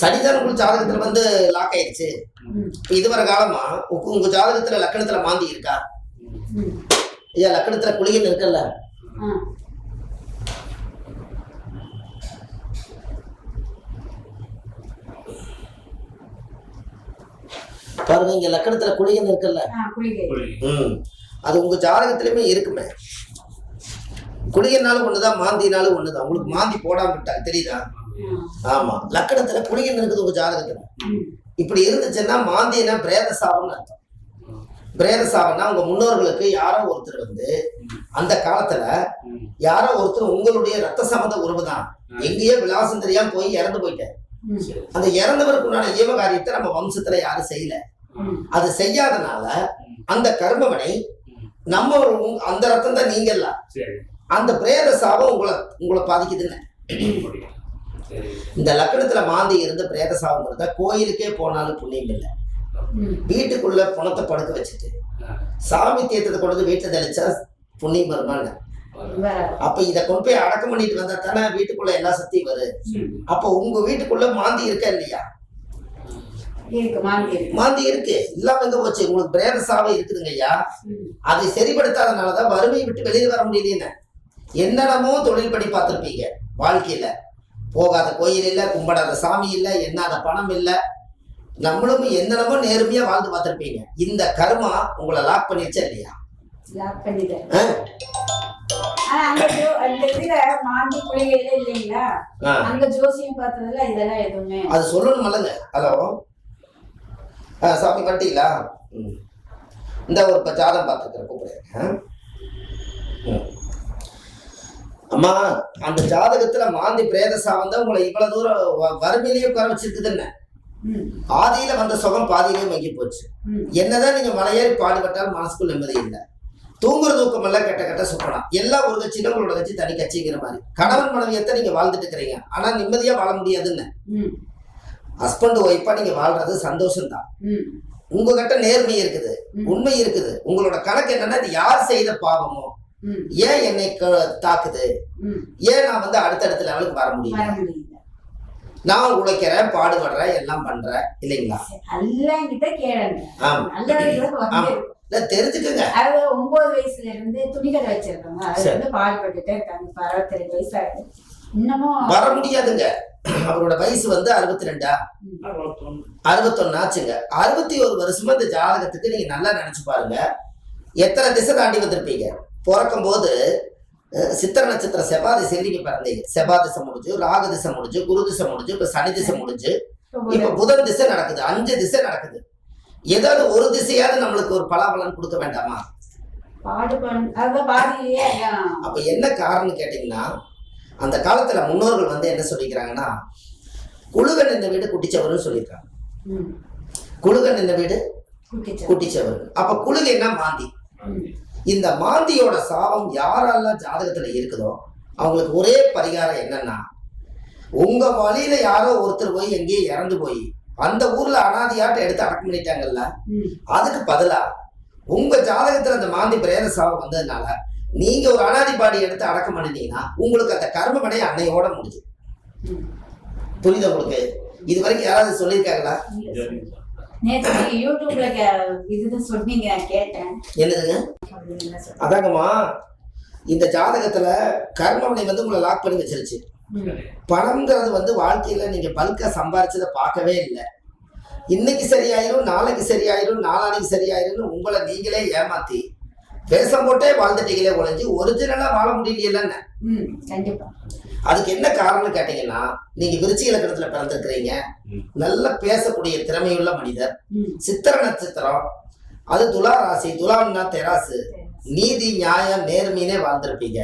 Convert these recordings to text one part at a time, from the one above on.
சனிதான் உங்க ஜாதகத்துல வந்து லாக் ஆயிடுச்சு. இதுவரை காலமா உங்க உங்க ஜாதகத்துல லக்கணத்துல மாந்தி இருக்கா. ஐயா லக்கணத்துல குளிகன் இருக்குல்ல? பாருங்க இங்க லக்கணத்துல குளிகன் இருக்குல்ல? அது உங்க ஜாதகத்திலயுமே இருக்குமே. குளிகனாலும் ஒண்ணுதான் மாந்தினாலும் ஒண்ணுதான். உங்களுக்கு மாந்தி போடாம விட்டாங்க தெரியுதா? ஆமா. லக்கணத்துல குளிகன் இருக்குது உங்க ஜாதகத்துல. இப்படி இருந்துச்சுன்னா மாந்தினா பிரேத சாபம்னு அர்த்தம். பிரேத சாபம்னா உங்க முன்னோர்களுக்கு யாரோ ஒருத்தர் வந்து அந்த காலத்துல யாரோ ஒருத்தர் உங்களுடைய ரத்த சம்மந்த உறவு தான். எங்கேயோ விலாசம் தெரியாம போய் இறந்து போயிட்டார். ம், அந்த இறந்தவருக்கு உண்டான ஈவ காரியத்தை நம்ம வம்சத்துல யாரும் செய்யல. அது செய்யாதனால அந்த கர்மவனை நம்ம அந்த ரத்தம் தான் நீங்க இல்ல சரி. அந்த பிரேத சாபம் உங்களை உங்களை பாதிக்குதுன்னு. இந்த லக்கணத்துல மாந்தி இருந்து பிரேத இருந்தா கோயிலுக்கே போனாலும் புண்ணியம் இல்லை. வீட்டுக்குள்ள பணத்தை படுக்க வச்சுட்டு சாமி தீர்த்தத்தை கொண்டு வந்து வீட்டுல தெளிச்சா புண்ணியம் வராது. அப்ப இத கொண்டு போய் அடக்கம் பண்ணிட்டு வந்தா தானே வீட்டுக்குள்ள எல்லா சக்தியும் வரும் அப்ப உங்க வீட்டுக்குள்ள மாந்தி இருக்கா இல்லையா? மாந்தி இருக்கு. இல்லாம எங்க போச்சு? உங்களுக்கு பிரேத சாபம் இருக்குதுங்க ஐயா. அதை சரிப்படுத்தாதனாலதான் வறுமையை விட்டு வெளியில வர முடியலன்னு. என்னென்னமோ தொழில் படி பார்த்திருப்பீங்க வாழ்க்கையில. போகாத கோயில் இல்ல கும்பிடாத சாமி இல்ல எண்ணாத பணம் இல்ல. நம்மளும் என்னென்னமோ நேர்மையா வாழ்ந்து பார்த்திருப்பீங்க. இந்த கர்மா உங்களை லாக் பண்ணிருச்சா இல்லையா? லாக் பண்ணிட்டேன். அது சொல்லணும் அல்லங்க ஹலோ. சாமி பண்ணிட்டீங்களா இந்த ஒரு ஜாதகம் பார்த்துக்கிறேன் கூப்பிடுறேன். அம்மா அந்த ஜாதகத்துல மாந்தி பிரேத தான் உங்களை இவ்வளவு தூரம் வறுமையிலேயே உட்கார வச்சிருக்குதுன்னு ஆதியில வந்த சுகம் பாதியிலே மங்கி போச்சு. என்னதான் நீங்க மலையேறி பாடுபட்டாலும் மனசுக்குள்ள நிம்மதி இல்லை. தூங்குற தூக்கம் எல்லாம் கெட்ட கெட்ட சுப்பலாம் எல்லாம் ஒரு கட்சியில உங்களோட கட்சி தனி கட்சிங்கிற மாதிரி. கணவன் மனைவியத்தை நீங்க வாழ்ந்துட்டு இருக்கிறீங்க ஆனா நிம்மதியா வாழ முடியாதுன்னு ஹஸ்பண்ட் ஒய்ஃபா நீங்க வாழ்றது சந்தோஷம் தான் உங்ககிட்ட நேர்மை இருக்குது. உண்மை இருக்குது. உங்களோட கணக்கு என்னன்னா இது யார் செய்த பாவமோ ஏன் என்னை தாக்குது. ஏன் நான் வந்து அடுத்தடுத்த லெவலுக்கு வர முடியும் நான் உழைக்கிறேன் பாடுபடுறேன் எல்லாம் பண்றேன். இல்லைங்களா? எல்லாம் கிட்ட கேளுங்க. தெரிஞ்சுக்குங்க. அது ஒன்பது வயசுல இருந்து துணிக்கடை வச்சிருக்காங்க அது சரி. வந்து பாடுபட்டுட்டே இருக்காங்க. இப்ப அறுபத்தி ரெண்டு வயசு ஆகுது இன்னமும் வர முடியாதுங்க. அவரோட வயசு வந்து அறுபத்தி ரெண்டா அறுபத்தொன்னு ஆச்சுங்க. அறுபத்தி ஒரு வருஷமா இந்த ஜாதகத்துக்கு நீங்க நல்லா நினைச்சு பாருங்க. எத்தனை திசை தாண்டி வந்திருப்பீங்க? பிறக்கும் போது சித்திர நட்சத்திர செவ்வாய் திசை நீங்க பிறந்தீங்க. செவ்வாய் திசை முடிஞ்சு ராகு திசை முடிஞ்சு குரு திசை முடிஞ்சு இப்ப சனி திசை முடிஞ்சு இப்ப புதன் திசை நடக்குது அஞ்சு திசை நடக்குது. ஏதாவது ஒரு திசையாவது நம்மளுக்கு ஒரு பலாபலன் கொடுக்க வேண்டாமா? அப்ப என்ன காரணம் கேட்டீங்கன்னா அந்த காலத்துல முன்னோர்கள் வந்து என்ன சொல்லிக்கிறாங்கன்னா குழுகன் இந்த வீடு குட்டிச்சவர்னு சொல்லியிருக்காங்க. குழுகன் இந்த வீடு குட்டிச்சா. குட்டிச்சவர். அப்ப குழுகைன்னா மாந்தி? இந்த மாந்தியோட சாபம் யாரெல்லாம் ஜாதகத்துல இருக்குதோ அவங்களுக்கு ஒரே பரிகாரம் என்னன்னா உங்க வழியில யாரோ ஒருத்தர் போய் எங்கேயோ இறந்து போய் அந்த ஊர்ல அனாதியாட்ட எடுத்து அடக்கம் பண்ணிட்டாங்கல்ல அதுக்கு பதிலா உங்க ஜாதகத்துல அந்த மாந்தி பிரேத சாபம் வந்ததுனால நீங்க ஒரு அனாதி பாடி எடுத்து அடக்கம் பண்ணிட்டீங்கன்னா உங்களுக்கு அந்த கர்ம வினை அன்னையோட முடிஞ்சு. புரியுதா உங்களுக்கு? இது வரைக்கும் யாராவது சொல்லியிருக்காங்களா? நேத்து நீங்க யூடியூப்ல இதுதான் சொன்னீங்க கேட்டேன். என்னதுங்க. அதாங்கம்மா இந்த ஜாதகத்துல கர்மவினை வந்து உங்களை லாக் பண்ணி வச்சிருச்சு. பணம்ங்கிறது வந்து வாழ்க்கையில நீங்க பல்கா சம்பாரிச்சதை பார்க்கவே இல்லை. இன்னைக்கு சரியாயிரும் நாளைக்கு சரியாயிரும் நாளானைக்கு சரியாயிரும்னு உங்களை நீங்களே ஏமாத்தி வேஷம் போட்டே வாழ்ந்துட்டீங்களே ஒழிஞ்சு ஒரிஜினலா வாழ முடியலையேன்னு ம், கண்டிப்பா. அதுக்கு என்ன காரணம் கேட்டீங்கன்னா நீங்க விருச்சிக இலக்கணத்துல பிறந்திருக்கிறீங்க. நல்ல பேசக்கூடிய திறமையுள்ள மனிதர். சித்திர நட்சத்திரம் அது துலா ராசி துலாம்னா தெராசு. நீதி நியாயம் நேர்மையினே வாழ்ந்திருப்பீங்க.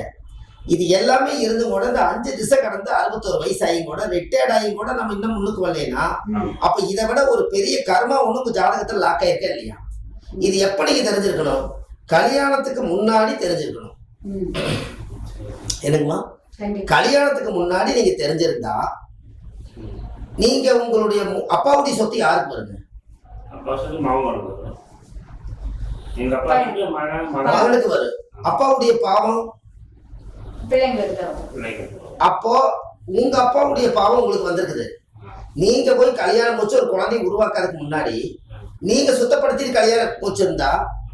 இது எல்லாமே இருந்து கூட இந்த அஞ்சு திசை கடந்து அறுபத்தோரு வயசாயும் கூட ரிட்டையர்ட் ஆகியும் கூட நம்ம இன்னும் முன்னுக்கு வரலைன்னா அப்ப இதை விட ஒரு பெரிய கர்மா ஒண்ணு உங்க ஜாதகத்துல லாக் ஆயிருக்க இல்லையா? இது எப்ப நீங்க தெரிஞ்சிருக்கணும்? கல்யாணத்துக்கு முன்னாடி தெரிஞ்சிருக்கணும். என்னங்கம்மா? கல்யாணத்துக்கு முன்னாடி நீங்க தெரிஞ்சிருந்தா நீங்க உங்களுடைய மு- அப்பாவுடைய சொத்து யாருக்கு வருங்க மகனுக்கு வரும் அப்பாவுடைய பாவம்? அப்போ உங்க அப்பாவுடைய பாவம் உங்களுக்கு வந்திருக்குது. நீங்க போய் கல்யாணம் முடிச்சு ஒரு குழந்தைய உருவாக்காததுக்கு முன்னாடி நீங்க சுத்தப்படுத்தி கல்யாணம் முடிச்சிருந்தா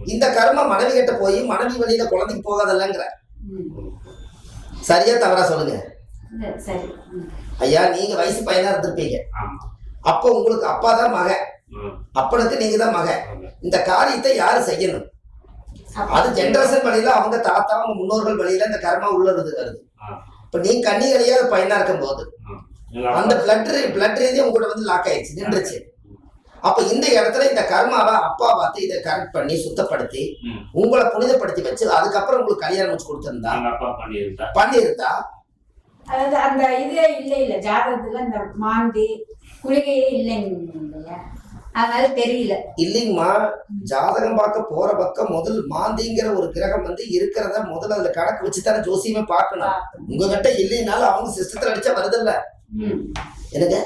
இந்த கர்மம் மனைவி கிட்ட போய் மனைவி வழியில குழந்தைக்கு போகாதல்லங்கிற. சரியா தவறா சொல்லுங்க. ஐயா நீங்க வயசு பையனா இருந்திருப்பீங்க. ஆமா. அப்போ உங்களுக்கு அப்பா தான் மகன் ம். அப்பனுக்கு நீங்க தான் மகன் ஆமா. இந்த காரியத்தை யாரு செய்யணும்? அது ஜென்ரேஷன் வழியில அவங்க தாத்தா அவங்க முன்னோர்கள் வழியில இந்த கர்மா உள்ளது வருது. இப்ப நீ கண்ணி கழியாத பையனா இருக்கும் போது அந்த பிளட் பிளட் ரீதியா உங்கள்கிட்ட வந்து லாக் ஆயிடுச்சு நின்றுச்சு. அப்ப இந்த இடத்துல இந்த கர்மாவை அப்பா பார்த்து இதை கரெக்ட் பண்ணி சுத்தப்படுத்தி. உங்களை புனிதப்படுத்தி வச்சு அதுக்கப்புறம் உங்களுக்கு கல்யாணம் முடிச்சு கொடுத்திருந்தா பண்ணியிருந்தா? அதாவது அந்த இதே இல்லை இல்ல ஜாதகத்துல இந்த மாந்தி குளிகையே இல்லைங்க அதனால தெரியல. இல்லைங்கம்மா ஜாதகம் பார்க்க போற பக்கம் முதல் மாந்திங்கிற ஒரு கிரகம் வந்து இருக்கிறத முதல்ல அதுல கணக்கு வச்சு தானே ஜோசியமே பார்க்கணும். உங்ககிட்ட இல்லைனாலும் அவங்க சிஸ்டத்துல அடிச்சா வருதில்ல. எனக்கு.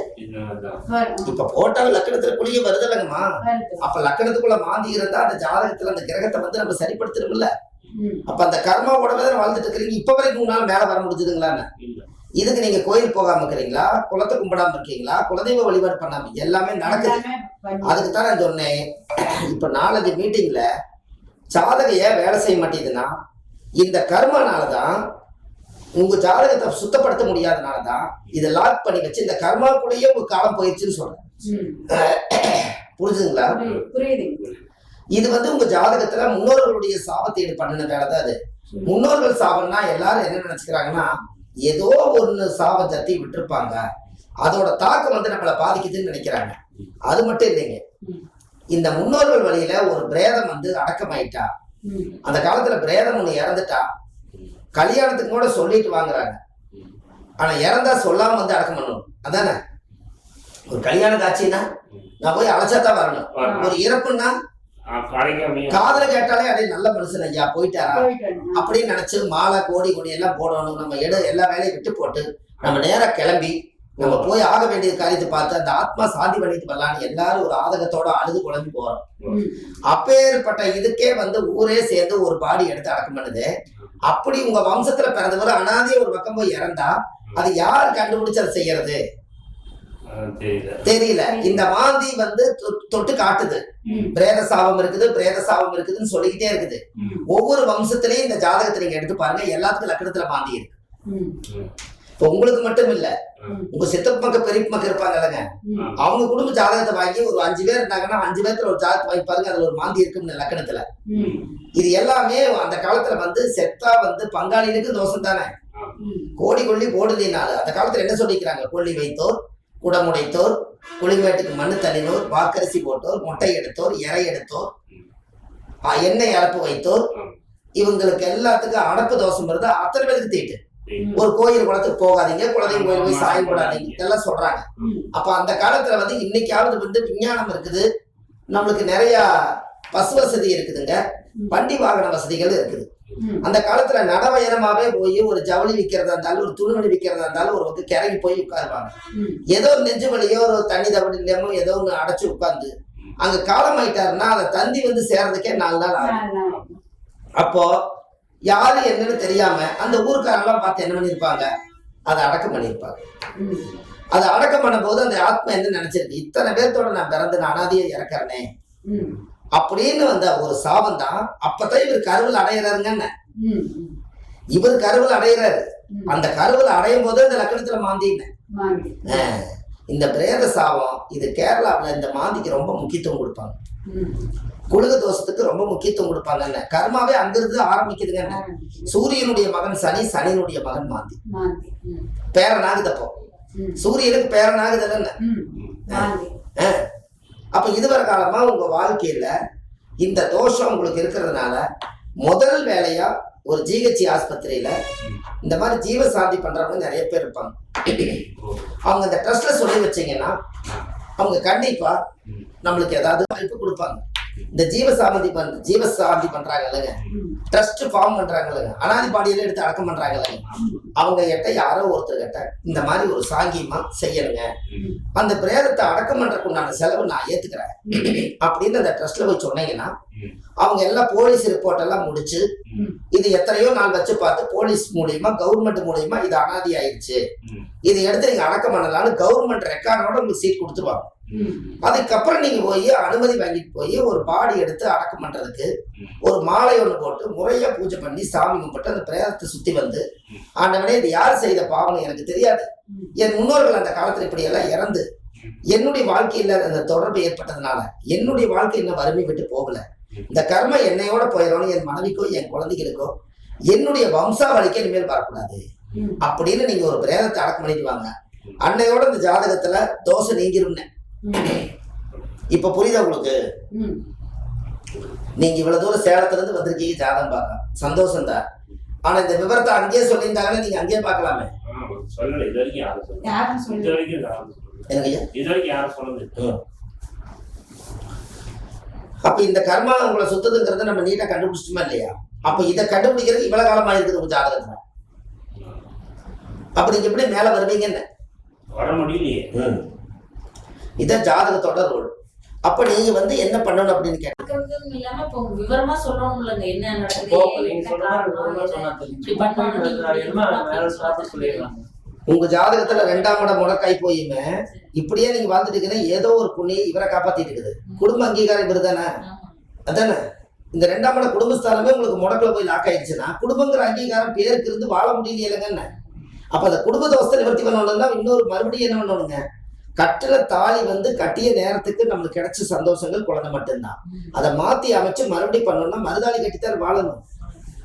இப்ப போட்டாவே லக்கணத்துல வருதில்லங்கம்மா வருது. அப்ப லக்கணத்துக்குள்ள மாந்தி இருந்தா அந்த ஜாதகத்துல அந்த கிரகத்தை வந்து நம்ம சரிப்படுத்தணும்ல. ம். அப்ப அந்த கர்மாவோடவே தான் வாழ்ந்துட்டு இருக்கிறீங்க. இப்ப வரைக்கும் உங்களால மேல வர முடிஞ்சதுங்களான்னு? இல்ல. இதுக்கு நீங்க கோயில் போகாம இருக்கிறீங்களா? குலத்தை கும்பிடாம இருக்கீங்களா? குலதெய்வ வழிபாடு பண்ணாம எல்லாமே நடக்குது. அதுக்கு தான் நான் சொன்னேன். இப்ப நாலஞ்சு மீட்டிங்ல ஜாதகம் ஏன் வேலை செய்ய மாட்டேங்குதுன்னா இந்த கர்மனால தான் உங்க ஜாதகத்தை சுத்தப்படுத்த முடியாதனால தான் இதை லாக் பண்ணி வச்சு இந்த கர்மாக்குள்ளேயே உங்க காலம் போயிடுச்சுன்னு சொல்றேன். புரியுதுங்க இது வந்து உங்க ஜாதகத்துல முன்னோர்களுடைய சாபத்தை இது பண்ணின வேலை தான் அது. முன்னோர்கள் சாபம்னா எல்லாரும் என்ன நினைச்சுக்கிறாங்கன்னா ஏதோ ஒண்ணு சாபம் சத்தி விட்டுருப்பாங்க. அதோட தாக்கம் வந்து நம்மளை பாதிக்குதுன்னு நினைக்கிறாங்க. அது மட்டும் இல்லைங்க. இந்த முன்னோர்கள் வழியில ஒரு பிரேதம் வந்து அடக்கமாயிட்டா. ம். அந்த காலத்துல பிரேதம் ஒண்ணு இறந்துட்டா. கல்யாணத்துக்கு கூட சொல்லிட்டு வாங்குறாங்க. ஆனா இறந்தா சொல்லாம வந்து அடக்கம் பண்ணணும். அதானே? ஒரு கல்யாண காட்சின்னா நான் போய் அழைச்சா தான் வரணும். ஒரு இறப்புன்னா காதல கேட்டாலே அடே நல்ல மனுஷன் ஐயா போயிட்டாரா. அப்படின்னு நினைச்சு மாலை கோடி கொடி எல்லாம் போடணும். நம்ம எடு எல்லா வேலையும் விட்டு போட்டு நம்ம நேரா கிளம்பி நம்ம போய் ஆக வேண்டிய காரியத்தை பார்த்து அந்த ஆத்மா சாந்தி பண்ணிட்டு வரலான்னு எல்லாரும் ஒரு ஆதகத்தோட அழுது குழம்பி போறோம். அப்பேற்பட்ட இதுக்கே வந்து ஊரே சேர்ந்து ஒரு பாடி எடுத்து அடக்கம் பண்ணுது. அப்படி உங்க வம்சத்துல பிறந்தவர் அனாதைய ஒரு பக்கம் போய் இறந்தா அது யார் கண்டுபிடிச்சு அதை செய்யறது? தெரியல. இந்த மாந்தி வந்து தொ- தொட்டு காட்டுது. பிரேத சாபம் இருக்குது பிரேத சாபம் இருக்குதுன்னு சொல்லிக்கிட்டே இருக்குது. ஒவ்வொரு வம்சத்திலையும் இந்த ஜாதகத்தை நீங்க எடுத்து பாருங்க எல்லாத்துக்கும் லக்கணத்துல மாந்தி இருக்கு. உங்களுக்கு மட்டும் இல்ல. உங்க சித்தப்பு மக்கள் பெரியப்பு மக்கள் இருப்பாங்கல்லங்க. அவங்க குடும்ப ஜாதகத்தை வாங்கி ஒரு அஞ்சு பேர் இருந்தாங்கன்னா அஞ்சு பேர்த்துல ஒரு ஜாதகத்தை வாங்கி பாருங்க அதுல ஒரு மாந்தி இருக்குன்னு லக்கணத்துல. இது எல்லாமே அந்த காலத்துல வந்து செத்தா வந்து பங்காளினுக்கு தோஷம் தானே. கோடி கொள்ளி போடுதினால அந்த காலத்துல என்ன சொல்லிக்கிறாங்க கொள்ளி வைத்தோர் குடமுடைத்தோர் குளிமேட்டுக்கு மண்ணு தள்ளினோர் வாக்கரிசி போட்டோர் மொட்டை எடுத்தோர் இறை எடுத்தோர் ஆ, எண்ணெய் அடப்பு வைத்தோர். இவங்களுக்கு எல்லாத்துக்கும் அடப்பு தோஷம் வருது அத்தனை பேருக்கு தீட்டு. ஒரு கோயில் குளத்துக்கு போகாதீங்க குலதெய்வம் கோயில் போய் சாயம் போடாதீங்க இதெல்லாம் சொல்றாங்க. அப்ப அந்த காலத்துல வந்து இன்னைக்காவது வந்து விஞ்ஞானம் இருக்குது. நம்மளுக்கு நிறைய பஸ் வசதி இருக்குதுங்க. வண்டி வாகன வசதிகள் இருக்குது. அந்த காலத்துல நடவயனமாவே போய் ஒரு ஜவுளி விற்கிறதா இருந்தாலும் ஒரு துணிமணி விற்கிறதா இருந்தாலும் ஒரு வந்து கிறங்கி போய் உட்காருவாங்க. ஏதோ ஒரு நெஞ்சு வலியோ ஒரு தண்ணி தவறு இல்லாமோ ஏதோ ஒன்று அடைச்சு உட்கார்ந்து அங்க காலம் ஆயிட்டாருன்னா அந்த தந்தி வந்து சேர்றதுக்கே நாலு நாள் ஆகும். அப்போ யாரு என்னன்னு தெரியாம அந்த ஊருக்காரெல்லாம் பார்த்து என்ன பண்ணிருப்பாங்க அதை அடக்கம் பண்ணியிருப்பாங்க. அதை அடக்கம் பண்ணும்போது அந்த ஆத்மா என்ன நினைச்சிருக்கு இத்தனை பேர்த்தோட நான் பிறந்து நான் அனாதையை இறக்குறேனே. அப்படின்னு வந்த ஒரு சாபம் தான் அப்பதான் இவர் கருவில் அடையிறாருங்கன்னு. இவர் கருவில் அடையிறாரு. அந்த கருவில் அடையும் போது இந்த லக்கணத்துல மாந்தின்னு மாந்தி. இந்த பிரேத சாபம் இது கேரளாவில் இந்த மாந்திக்கு ரொம்ப முக்கியத்துவம் கொடுப்பாங்க. குழுக தோஷத்துக்கு ரொம்ப முக்கியத்துவம் கொடுப்பாங்கன்னு கர்மாவே அங்கிருந்து ஆரம்பிக்குதுங்க. சூரியனுடைய மகன் சனி சனியினுடைய மகன் மாந்தி. பேரனாகுது அப்போ. சூரியனுக்கு பேரனாகுது இல்லைன்னு. அப்ப இதுவரை காலமா உங்க வாழ்க்கையில இந்த தோஷம் உங்களுக்கு இருக்கிறதுனால முதல் வேலையா ஒரு ஜிஹெச்சி ஆஸ்பத்திரியில இந்த மாதிரி ஜீவ சாந்தி பண்றவங்க நிறைய பேர் இருப்பாங்க. அவங்க இந்த ட்ரஸ்ட்ல சொல்லி வச்சீங்கன்னா அவங்க கண்டிப்பா நம்மளுக்கு ஏதாவது வாய்ப்பு கொடுப்பாங்க. இந்த ஜீவசாமதி பண் ஜீவசாந்தி பண்றாங்க இல்லைங்க ட்ரஸ்ட் ஃபார்ம் பண்றாங்க இல்லைங்க அனாதி பாடியில எடுத்து அடக்கம் பண்றாங்க இல்லைங்க அவங்க கிட்ட யாரோ ஒருத்தர் கிட்ட இந்த மாதிரி ஒரு சாங்கியமா செய்யணுங்க. அந்த பிரேதத்தை அடக்கம் பண்றதுக்கு உண்டான செலவு நான் ஏத்துக்கிறேன். அப்படின்னு அந்த ட்ரஸ்ட்ல போய் சொன்னீங்கன்னா அவங்க எல்லாம் போலீஸ் ரிப்போர்ட் எல்லாம் முடிச்சு இது எத்தனையோ நாள் வச்சு பார்த்து போலீஸ் மூலியமா கவர்மெண்ட் மூலியமா இது அனாதி ஆயிடுச்சு. இதை இது எடுத்து நீங்க அடக்கம் பண்ணலாம்னு கவர்மெண்ட் ரெக்கார்டோட உங்களுக்கு சீட் கொடுத்துருவாங்க. அதுக்கப்புறம் நீங்க போய் அனுமதி வாங்கிட்டு போய் ஒரு பாடி எடுத்து அடக்கம் பண்றதுக்கு. ஒரு மாலை ஒன்று போட்டு முறையா பூஜை பண்ணி சாமி கும்பிட்டு அந்த பிரேதத்தை சுத்தி வந்து. ஆண்டவனே இது யார் செய்த பாவம் எனக்கு தெரியாது. என் முன்னோர்கள் அந்த காலத்துல இப்படி எல்லாம் இறந்து. என்னுடைய வாழ்க்கையில அந்த தொடர்பு ஏற்பட்டதுனால என்னுடைய வாழ்க்கை இன்னும் வறுமை விட்டு போகல. இந்த கர்ம என்னையோட போயிடணும் என் மனைவிக்கோ என் குழந்தைகளுக்கோ என்னுடைய வம்சாவளிக்கு இனிமேல் வரக்கூடாது. அப்படின்னு நீங்க ஒரு பிரேதத்தை அடக்கம் பண்ணிட்டு வாங்க அன்னையோட இந்த ஜாதகத்துல தோசை நீங்கிரும்னு ம். இப்ப புரியுதா உங்களுக்கு. நீங்க இவ்வளவு தூரம் சேலத்துல இருந்து வந்திருக்கீங்க ஜாதகம் பார்க்க. சந்தோஷம் தான் ஆனா இந்த விவரத்தை அங்கேயே சொல்லியிருந்தாங்கன்னா நீங்க அங்கேயே பார்க்கலாமே. அப்ப இந்த கர்மா உங்களை சுத்ததுங்கிறத நம்ம நீட்டா கண்டுபிடிச்சிட்டோமா இல்லையா? அப்ப இதை கண்டுபிடிக்கிறது இவ்வளவு காலமா இருக்குது உங்க ஜாதகத்துல. அப்ப நீங்க எப்படி மேல வருவீங்க என்ன வர முடியலையே. இதான் ஜாதகத்தோட ரோல் அப்ப நீங்க வந்து என்ன பண்ணணும் அப்படின்னு கேட்டீங்க. உங்க ஜாதகத்துல ரெண்டாம் இடம் முடக்காய் போயுமே இப்படியே நீங்க வாழ்ந்துட்டு ஏதோ ஒரு புண்ணி இவரை காப்பாத்திட்டு இருக்குது குடும்ப அங்கீகாரம் இவர் தானே. அதானே? இந்த ரெண்டாம் இடம் குடும்பஸ்தானமே உங்களுக்கு முடக்கில் போய் லாக் ஆயிடுச்சுன்னா குடும்பங்கிற அங்கீகாரம் பேருக்கு இருந்து வாழ முடியலையேலங்கன்னு அப்ப அந்த குடும்ப தோசத்தை நிவர்த்தி பண்ணணும்னா இன்னொரு மறுபடியும் என்ன பண்ணணுங்க? கட்டின தாலி வந்து கட்டிய நேரத்துக்கு நம்மளுக்கு கிடைச்ச சந்தோஷங்கள் குழந்தை மட்டும்தான். அதை மாத்தி அமைச்சு மறுபடியும் பண்ணணும்னா மறுதாலி கட்டித்தான் வாழணும்.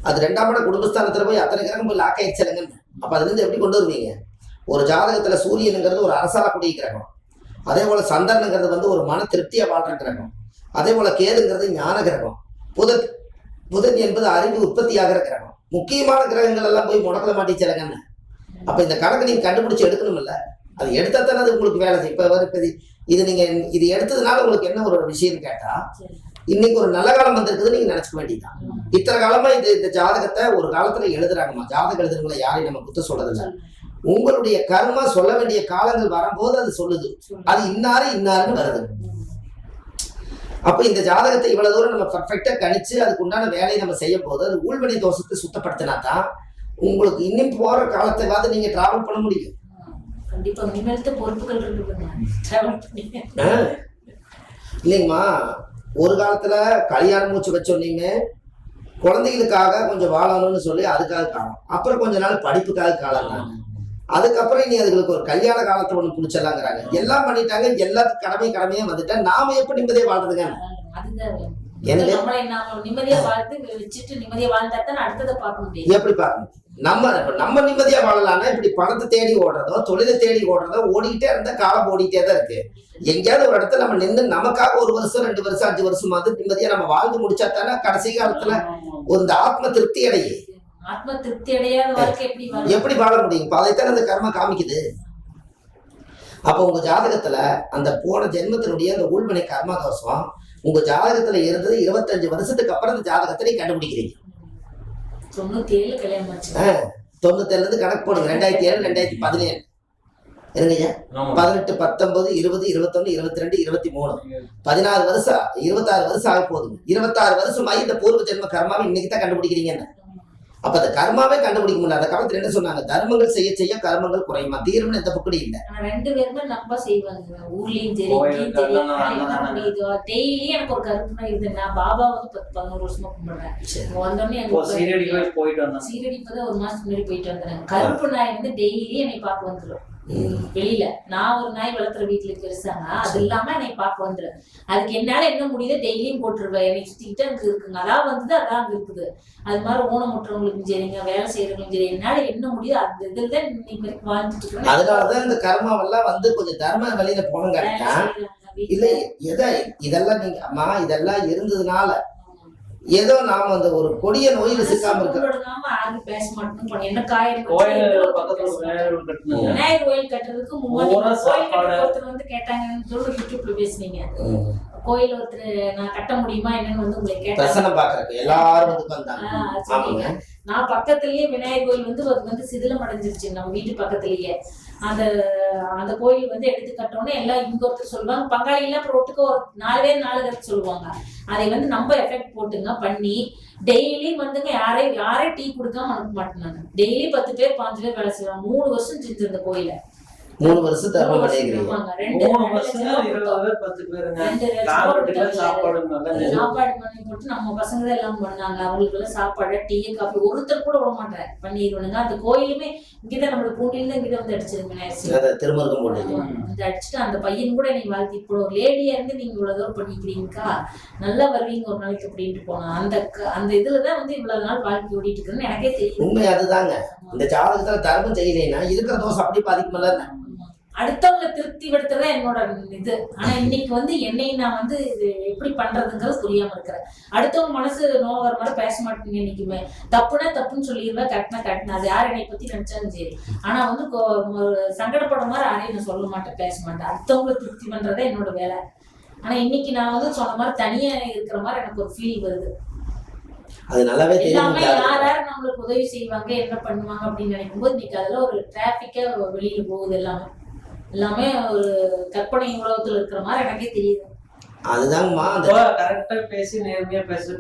அது ரெண்டாம் இடம் குடும்பஸ்தானத்துல போய் அத்தனை கிரகம் போய் லாக் ஆயிடுச்சுலங்கன்னு அப்ப அதுல இருந்து எப்படி கொண்டு வருவீங்க? ஒரு ஜாதகத்துல சூரியனுங்கிறது ஒரு அரசாலக்கூடிய கிரகம். அதே போல சந்திரனுங்கிறது வந்து ஒரு மன திருப்தியா வாழ்ற கிரகம். அதே போல கேதுங்கிறது ஞான கிரகம். புதன் புதன் என்பது அறிவு உற்பத்தி ஆகிற கிரகம். முக்கியமான கிரகங்கள் எல்லாம் போய் முடக்கல மாட்டிச்சலங்கன்னு. அப்ப இந்த கணக்கு நீங்க கண்டுபிடிச்சு எடுக்கணும்ல. அது எடுத்தால் தானே அது உங்களுக்கு வேலை இப்போ இப்ப வர- இது- நீங்கள் நீங்க இது எடுத்ததுனால உங்களுக்கு என்ன ஒரு விஷயம் கேட்டா இன்னைக்கு ஒரு நல்ல காலம் வந்திருக்குது நீங்க நினைச்சுக்க வேண்டியதுதான். இத்தனை காலமா இது இந்த ஜாதகத்தை ஒரு காலத்துல எழுதுறாங்கம்மா. ஜாதகம் எழுதுறவங்களை யாரையும் நம்ம குத்த சொல்றதில்ல உங்களுடைய கர்மா சொல்ல வேண்டிய காலங்கள் வரும்போது அது சொல்லுது. அது இன்னாரு இன்னாருன்னு வருது. அப்ப இந்த ஜாதகத்தை இவ்வளவு தூரம் நம்ம பர்ஃபெக்டா கணிச்சு அதுக்கு உண்டான வேலையை நம்ம செய்யும் போது அது ஊழ்வினை தோஷத்தை சுத்தப்படுத்தினா தான் உங்களுக்கு இன்னும் போற காலத்தைவாது நீங்க டிராவல் பண்ண முடியும். கண்டிப்பா இனிமேல்த்த பொறுப்புகள் ஆ. இல்லைங்கம்மா ஒரு காலத்துல கல்யாண மூச்சு வச்சோன்னீங்க குழந்தைகளுக்காக கொஞ்சம் வாழணும்னு சொல்லி அதுக்காக காலம் அப்புறம் கொஞ்ச நாள் படிப்புக்காக காலம் அதுக்கப்புறம் இனி அதுகளுக்கு ஒரு கல்யாண காலத்தை ஒண்ணு பிடிச்சிடலாங்கிறாங்க. எல்லாம் பண்ணிட்டாங்க எல்லாத்துக்கும் கடமை கடமையா வந்துட்டா நாம எப்படி நிம்மதியா வாழ்றதுங்க? நிம்மதியா வாழ்த்து வச்சுட்டு நிம்மதியா வாழ்ந்தா தான் அடுத்ததை பார்க்க முடியும். எப்படி பார்க்கணும்? நம்ம நம்ம நிம்மதியா வாழலாம்னா இப்படி பணத்தை தேடி ஓடுறதோ தொழிலை தேடி ஓடுறதோ ஓடிக்கிட்டே இருந்தா காலம் ஓடிட்டே தான் இருக்கு. எங்கேயாவது ஒரு இடத்துல நம்ம நின்று நமக்காக ஒரு வருஷம் ரெண்டு வருஷம் அஞ்சு வருஷமாவது நிம்மதியா நம்ம வாழ்ந்து முடிச்சா தானே கடைசி காலத்துல ஒரு இந்த ஆத்ம திருப்தி அடையும் ஆத்ம திருப்தி அடையாத வாழ்க்கை எப்படி வாழ முடியும்? அதைத்தான் அந்த கர்ம காமிக்குது. அப்ப உங்க ஜாதகத்துல அந்த போன ஜென்மத்தினுடைய அந்த உள்வினை கர்ம தோஷம் உங்க ஜாதகத்துல இருந்தது இருபத்தஞ்சு வருஷத்துக்கு அப்புறம் அந்த ஜாதகத்தை கண்டுபிடிக்கிறீங்க. தொண்ணூத்தி ஏழு கல்யாணம் ஆச்சு தொண்ணூத்தேழுல இருந்து கணக்கு போடுங்க. ரெண்டாயிரத்தி ஏழு ரெண்டாயிரத்தி பதினேழு இருங்கய்யா. பதினெட்டு பத்தொன்பது இருபது இருபத்தொன்னு இருபத்தி ரெண்டு இருபத்தி மூணு பதினாறு வருஷம் இருபத்தாறு வருஷம் ஆக போகுதுங்க இருபத்தாறு வருஷமாயி இந்த பூர்வ ஜென்ம கர்மாவை இன்னைக்கு தான் கண்டுபிடிக்கிறீங்க என்ன? அப்ப அந்த கர்மாவே கண்டுபிடிக்க முடியல. அந்த காலத்துல என்ன சொன்னாங்க? தர்மங்கள் செய்ய செய்ய கர்மங்கள் குறையுமா? தீர்வுன்னு எந்த பக்கம் இல்ல. ரெண்டு பேருமே நம்ப செய்வாங்க. ஊர்லயும் டெய்லி எனக்கு ஒரு கருத்துனா இது நான் பாபா வந்து பத்து பதினோரு வருஷமா கும்பிடுறேன். வந்தோடனே சீரடி போயிட்டு வந்தோம் சீரடி ஒரு மாசத்துக்கு முன்னாடி போயிட்டு வந்தேன் கருப்பு நாய் வந்து டெய்லி என்னை பார்க்க வந்துடும். வெளியில. நான் ஒரு நாய் வளர்த்துற வீட்டுல பெருசாங்க அது இல்லாம என்னை பார்க்க வந்துடும் அதுக்கு என்னால என்ன முடியுதோ டெய்லியும் போட்டுருவேன் என்னை சுத்திக்கிட்டு அங்க இருக்குங்க அதான் வந்தது அதான் அங்க இருக்குது. அது மாதிரி ஊனம் முட்டுறவங்களுக்கும் சரிங்க வேலை செய்யறவங்களுக்கும் சரி என்னால என்ன முடியுதோ அந்த இதுல தான் இன்னைக்கு வரைக்கும் வாழ்ந்துட்டு அதனாலதான் இந்த கர்மாவெல்லாம் வந்து கொஞ்சம் தர்ம வழியில போனங்க இல்ல. எதை இதெல்லாம் நீங்க அம்மா இதெல்லாம் இருந்ததுனால ஏதோ நாம அந்த ஒரு கொடிய நோயில சிக்காம இருக்க கோயில். ஒருத்தர் நான் கட்ட முடியுமா என்னன்னு வந்து உங்களை கேட்டேன் தரிசனம் பாக்குறதுக்கு எல்லாரும் வந்து வந்தாங்க. நான் பக்கத்துலயே விநாயகர் கோயில் வந்து அது வந்து சிதிலம் அடைஞ்சிருச்சு நம்ம வீட்டு பக்கத்துலயே. அந்த அந்த கோயில் வந்து எடுத்து கட்டோன்னே எல்லாம் இங்க ஒருத்தர் சொல்லுவாங்க பங்காளி எல்லாம் ஒட்டுக்க ஒரு நாலு பேர் நாலு பேர் சொல்லுவாங்க. அதை வந்து நம்ம எஃபெக்ட் போட்டுங்க பண்ணி டெய்லி வந்துங்க யாரே யாரே டீ கொடுக்காம அனுப்ப மாட்டேன் நான். டெய்லி பத்து பேர் பாஞ்சு பேர் வேலை செய்வாங்க. மூணு வருஷம் செஞ்சு இந்த கோயில. மூணு வருஷம் ஆமாங்க. ரெண்டு மூணு வருஷம் இருபது. பேர் பத்து பேருங்க. சாப்பாடு சாப்பாடு பண்ணி போட்டு நம்ம பசங்க தான் எல்லாம் பண்ணாங்க. அவங்களுக்கு எல்லாம் சாப்பாடு டீ காஃபி ஒருத்தர் கூட விட மாட்டேன் பண்ணிடுவானுங்க. அந்த கோயிலுமே இங்கதான் நம்மளுக்கு பூண்டில இங்கிட்ட வந்து அடிச்சிருங்க திருமருகம் போட்டு வந்து அடிச்சுட்டு அந்த பையன் கூட நீ வாழ்த்தி இப்போ ஒரு லேடியா இருந்து நீங்க இவ்வளவு தூரம் பண்ணிக்கிறீங்கக்கா. நல்லா வருவீங்க ஒரு நாளைக்கு அப்படின்ட்டு போனா. அந்த அந்த இதுலதான் வந்து இவ்வளவு நாள் வாழ்க்கை ஓடிட்டு இருக்குன்னு எனக்கே தெரியும் உண்மை அதுதாங்க. இந்த ஜாதகத்துல தர்மம் செய்யலைன்னா இருக்கிற தோசை அப்படி பாதிக்குமில்ல. அடுத்தவங்களை திருப்தி படுத்துறதா என்னோட இது. ஆனா இன்னைக்கு வந்து என்னை நான் வந்து இது எப்படி பண்றதுங்கிறது புரியாம இருக்கிறேன். அடுத்தவங்க மனசு நோவர மாதிரி பேச மாட்டேங்க இன்னைக்குமே. தப்புனா தப்புன்னு சொல்லிடுவேன் கட்டினா கட்டினா. அது யார் என்னை பத்தி நினைச்சாலும் சரி. ஆனா வந்து சங்கடப்படுற மாதிரி யாரையும் நான் சொல்ல மாட்டேன் பேச மாட்டேன். அடுத்தவங்களை திருப்தி பண்றதே என்னோட வேலை. ஆனா இன்னைக்கு நான் வந்து சொன்ன மாதிரி தனியா இருக்கிற மாதிரி எனக்கு ஒரு ஃபீல் வருது. அது நல்லாவே தெரியும் யார் யார் நம்மளுக்கு உதவி செய்வாங்க என்ன பண்ணுவாங்க அப்படின்னு நினைக்கும் போது இன்னைக்கு அதுல ஒரு டிராபிக்கா வெளியில போகுது எல்லாமே. எல்லாமே ஒரு கற்பனை உலகத்துல இருக்கிற மாதிரி எனக்கே தெரியுது. அந்த கரெக்டா பேசி நேர்மையா பேசி